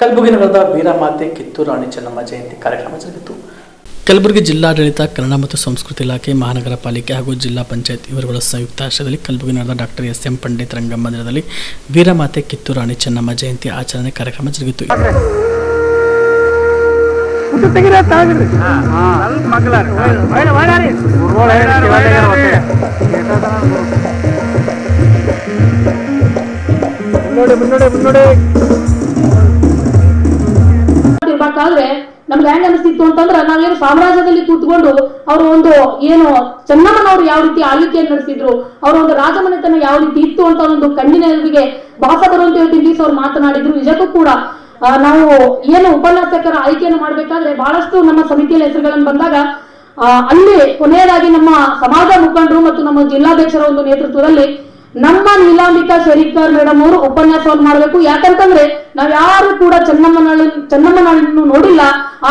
ಕಲಬುರಗಿ ನಗರದ ವೀರಮಾತೆ ಕಿತ್ತೂರು ರಾಣಿ ಚೆನ್ನಮ್ಮ ಜಯಂತಿ ಕಾರ್ಯಕ್ರಮ ಜರುಗಿತು. ಕಲಬುರಗಿ ಜಿಲ್ಲಾಡಳಿತ, ಕನ್ನಡ ಮತ್ತು ಸಂಸ್ಕೃತಿ ಇಲಾಖೆ, ಮಹಾನಗರ ಪಾಲಿಕೆ ಹಾಗೂ ಜಿಲ್ಲಾ ಪಂಚಾಯತ್ ಇವರುಗಳ ಸಂಯುಕ್ತ ಆಶ್ರಯದಲ್ಲಿ ಕಲಬುರಗಿ ನಡೆದ ಡಾಕ್ಟರ್ ಎಸ್ ಎಂ ಪಂಡಿತ್ ರಂಗಮಂದಿರದಲ್ಲಿ ವೀರಮಾತೆ ಕಿತ್ತೂರು ರಾಣಿ ಚೆನ್ನಮ್ಮ ಜಯಂತಿ ಆಚರಣೆ ಕಾರ್ಯಕ್ರಮ ಜರುಗಿತು. ಇರ್ಬೇಕಾದ್ರೆ ನಮ್ಗೆ ಹೆಂಗ್ ಅನಿಸ್ತಿತ್ತು ಅಂತಂದ್ರೆ ನಾವೇನು ಸಾಮ್ರಾಜ್ಯದಲ್ಲಿ ಕೂತ್ಕೊಂಡು ಅವರು ಒಂದು ಏನು ಚೆನ್ನಮ್ಮನವರು ಯಾವ ರೀತಿ ಆಳ್ವಿಕೆಯನ್ನು ನಡೆಸಿದ್ರು, ಅವ್ರ ಒಂದು ರಾಜಮನೆತನ ಯಾವ ರೀತಿ ಇತ್ತು ಅಂತ ಒಂದು ಕಣ್ಣಿನ ಎದುರಿಗೆ ಭಾಸ ಬರುವಂತೆ ದಿವಸ ಅವ್ರು ಮಾತನಾಡಿದ್ರು. ನಿಜಕ್ಕೂ ಕೂಡ ನಾವು ಏನು ಉಪನ್ಯಾಸಕರ ಆಯ್ಕೆಯನ್ನು ಮಾಡ್ಬೇಕಾದ್ರೆ ಬಹಳಷ್ಟು ನಮ್ಮ ಸಮಿತಿಯ ಹೆಸರುಗಳನ್ನು ಬಂದಾಗ ಅಲ್ಲಿ ಕೊನೆಯದಾಗಿ ನಮ್ಮ ಸಮಾಜ ಮುಖಂಡರು ಮತ್ತು ನಮ್ಮ ಜಿಲ್ಲಾಧ್ಯಕ್ಷರ ಒಂದು ನೇತೃತ್ವದಲ್ಲಿ ನಮ್ಮ ನೀಲಾಂಬಿಕಾ ಶರೀಫ್ಕರ್ ಮೇಡಮ್ ಅವರು ಉಪನ್ಯಾಸವನ್ನು ಮಾಡಬೇಕು. ಯಾಕಂತಂದ್ರೆ ನಾವ್ ಯಾರು ಕೂಡ ಚೆನ್ನಮ್ಮನ ಚೆನ್ನಮ್ಮನನ್ನು ನೋಡಿಲ್ಲ.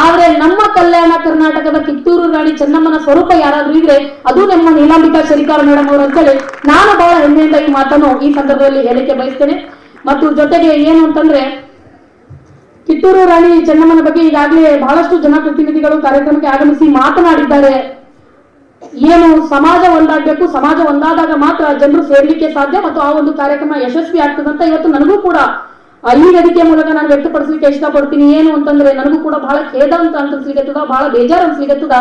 ಆದ್ರೆ ನಮ್ಮ ಕಲ್ಯಾಣ ಕರ್ನಾಟಕದ ಕಿತ್ತೂರು ರಾಣಿ ಚೆನ್ನಮ್ಮನ ಸ್ವರೂಪ ಯಾರಾದ್ರೂ ಇದ್ರೆ ಅದು ನಮ್ಮ ನೀಲಾಂಬಿಕಾ ಶರೀಫ್ಕರ್ ಮೇಡಮ್ ಅವರು ಅಂತೇಳಿ ನಾನು ಬಹಳ ಹೆಮ್ಮೆಯಿಂದ ಈ ಮಾತನ್ನು ಈ ಸಂದರ್ಭದಲ್ಲಿ ಹೇಳಿಕೆ ಬಯಸ್ತೇನೆ. ಮತ್ತು ಜೊತೆಗೆ ಏನು ಅಂತಂದ್ರೆ ಕಿತ್ತೂರು ರಾಣಿ ಚೆನ್ನಮ್ಮನ ಬಗ್ಗೆ ಈಗಾಗಲೇ ಬಹಳಷ್ಟು ಜನಪ್ರತಿನಿಧಿಗಳು ಕಾರ್ಯಕ್ರಮಕ್ಕೆ ಆಗಮಿಸಿ ಮಾತನಾಡಿದ್ದಾರೆ. ಏನು ಸಮಾಜ ಒಂದಾಗಬೇಕು, ಸಮಾಜ ಒಂದಾದಾಗ ಮಾತ್ರ ಜನರು ಸೇರ್ಲಿಕ್ಕೆ ಸಾಧ್ಯ ಮತ್ತು ಆ ಒಂದು ಕಾರ್ಯಕ್ರಮ ಯಶಸ್ವಿ ಆಗ್ತದಂತ ಇವತ್ತು ನನಗೂ ಕೂಡ ಈ ವೇದಿಕೆ ಮೂಲಕ ನಾನು ವ್ಯಕ್ತಪಡಿಸಲಿಕ್ಕೆ ಇಷ್ಟಪಡ್ತೀನಿ. ಏನು ಅಂತಂದ್ರೆ ನನಗೂ ಕೂಡ ಬಹಳ ಖೇದ ಅಂತ ಸಿಗತ್ತದ ಬಹಳ ಬೇಜಾರು ಅನ್ಸ್ಲಿಕ್ಕತ್ತದ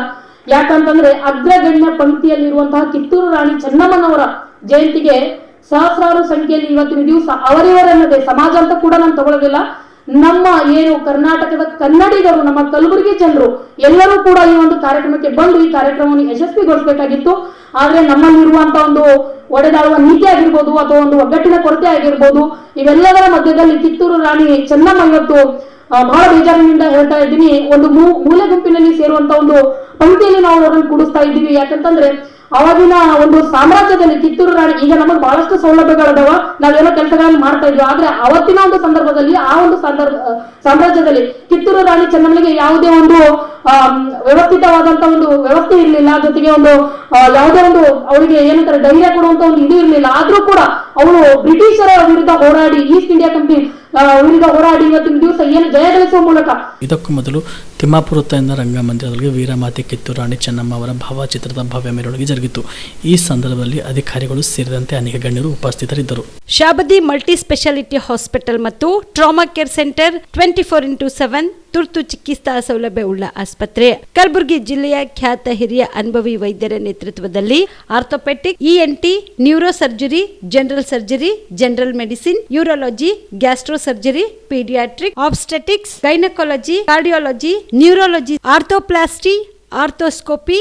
ಯಾಕಂತಂದ್ರೆ ಅಗ್ರಗಣ್ಯ ಪಂಕ್ತಿಯಲ್ಲಿರುವಂತಹ ಕಿತ್ತೂರು ರಾಣಿ ಚೆನ್ನಮ್ಮನವರ ಜಯಂತಿಗೆ ಸಹಸ್ರಾರು ಸಂಖ್ಯೆಯಲ್ಲಿ ಇವತ್ತಿನ ದಿವಸ ಅವರಿವರನ್ನದೇ ಸಮಾಜ ಅಂತ ಕೂಡ ನಾನು ತಗೊಳ್ಳೋದಿಲ್ಲ. ನಮ್ಮ ಏನು ಕರ್ನಾಟಕದ ಕನ್ನಡಿಗರು, ನಮ್ಮ ಕಲಬುರಗಿ ಜನರು, ಎಲ್ಲರೂ ಕೂಡ ಈ ಒಂದು ಕಾರ್ಯಕ್ರಮಕ್ಕೆ ಬಂದು ಈ ಕಾರ್ಯಕ್ರಮವನ್ನು ಯಶಸ್ವಿಗೊಳಿಸಬೇಕಾಗಿತ್ತು. ಆದ್ರೆ ನಮ್ಮಲ್ಲಿರುವಂತ ಒಂದು ಒಡೆದಾಡುವ ನೀತಿ ಆಗಿರ್ಬೋದು ಅಥವಾ ಒಂದು ಒಗ್ಗಟ್ಟಿನ ಕೊರತೆ ಆಗಿರ್ಬೋದು, ಇವೆಲ್ಲದರ ಮಧ್ಯದಲ್ಲಿ ಕಿತ್ತೂರು ರಾಣಿ ಚೆನ್ನಮ್ಮ ಇವತ್ತು ಬಹಳ ಬೇಜಾರಿನಿಂದ ಹೇಳ್ತಾ ಇದ್ದೀನಿ. ಒಂದು ಮೂಲೆ ಗುಂಪಿನಲ್ಲಿ ಸೇರುವಂತ ಒಂದು ಪಂಕ್ತಿಯಲ್ಲಿ ನಾವು ಅವರನ್ನು ಕೂಡಿಸ್ತಾ ಇದ್ದೀವಿ. ಯಾಕಂತಂದ್ರೆ ಅವಾಗಿನ ಒಂದು ಸಾಮ್ರಾಜ್ಯದಲ್ಲಿ ಕಿತ್ತೂರು ರಾಣಿ, ಈಗ ನಮಗೆ ಬಹಳಷ್ಟು ಸೌಲಭ್ಯಗಳದವ ನಾವೇನೋ ಕೆಲಸಗಳನ್ನು ಮಾಡ್ತಾ ಇದ್ವಿ. ಆದ್ರೆ ಅವತ್ತಿನ ಒಂದು ಸಂದರ್ಭದಲ್ಲಿ ಆ ಒಂದು ಸಂದರ್ಭ ಸಾಮ್ರಾಜ್ಯದಲ್ಲಿ ಕಿತ್ತೂರು ರಾಣಿ ಚೆನ್ನಮ್ಮನಿಗೆ ಯಾವುದೇ ಒಂದು ವ್ಯವಸ್ಥಿತವಾದಂತ ಒಂದು ವ್ಯವಸ್ಥೆ ಇರಲಿಲ್ಲ. ಜೊತೆಗೆ ಒಂದು ಯಾವುದೇ ಒಂದು ಅವರಿಗೆ ಏನಂತಾರೆ ಧೈರ್ಯ ಕೊಡುವಂತ ಒಂದು ಇದು ಇರಲಿಲ್ಲ. ಆದ್ರೂ ಕೂಡ ಅವರು ಬ್ರಿಟಿಷರ ವಿರುದ್ಧ ಹೋರಾಡಿ ಈಸ್ಟ್ ಇಂಡಿಯಾ ಕಂಪನಿ ವಿರುದ್ಧ ಹೋರಾಡಿ ಇವತ್ತಿನ ದಿವಸ ಏನು ಜಯ ಗಳಿಸುವ ಮೂಲಕ ಇದಕ್ಕೂ ಮೊದಲು ತಿಮ್ಮಾಪುರ ವೃತ್ತದಿಂದ ರಂಗಮಂದಿರದಲ್ಲಿ ವೀರಮಾತೆ ಕಿತ್ತೂರು ರಾಣಿ ಚೆನ್ನಮ್ಮ ಅವರ ಭಾವಚಿತ್ರದ ಭವ್ಯ ಮೆರವಣಿಗೆ ಜರುಗಿತು. ಈ ಸಂದರ್ಭದಲ್ಲಿ ಅಧಿಕಾರಿಗಳು ಸೇರಿದಂತೆ ಅನೇಕ ಗಣ್ಯರು ಉಪಸ್ಥಿತರಿದ್ದರು. ಶಾಬದಿ ಮಲ್ಟಿ ಸ್ಪೆಷಾಲಿಟಿ ಹಾಸ್ಪಿಟಲ್ ಮತ್ತು trauma care centre twenty four into seven ತುರ್ತು ಚಿಕಿತ್ಸಾ ಸೌಲಭ್ಯವುಳ್ಳ ಆಸ್ಪತ್ರೆ. ಕಲಬುರಗಿ ಜಿಲ್ಲೆಯ ಖ್ಯಾತ ಹಿರಿಯ ಅನುಭವಿ ವೈದ್ಯರ ನೇತೃತ್ವದಲ್ಲಿ orthopedic ENT neuro surgery general surgery, general medicine, urology, gastro surgery, paediatric, obstetrics, gynaecology, cardiology, neurology, arthroplasty, arthroscopy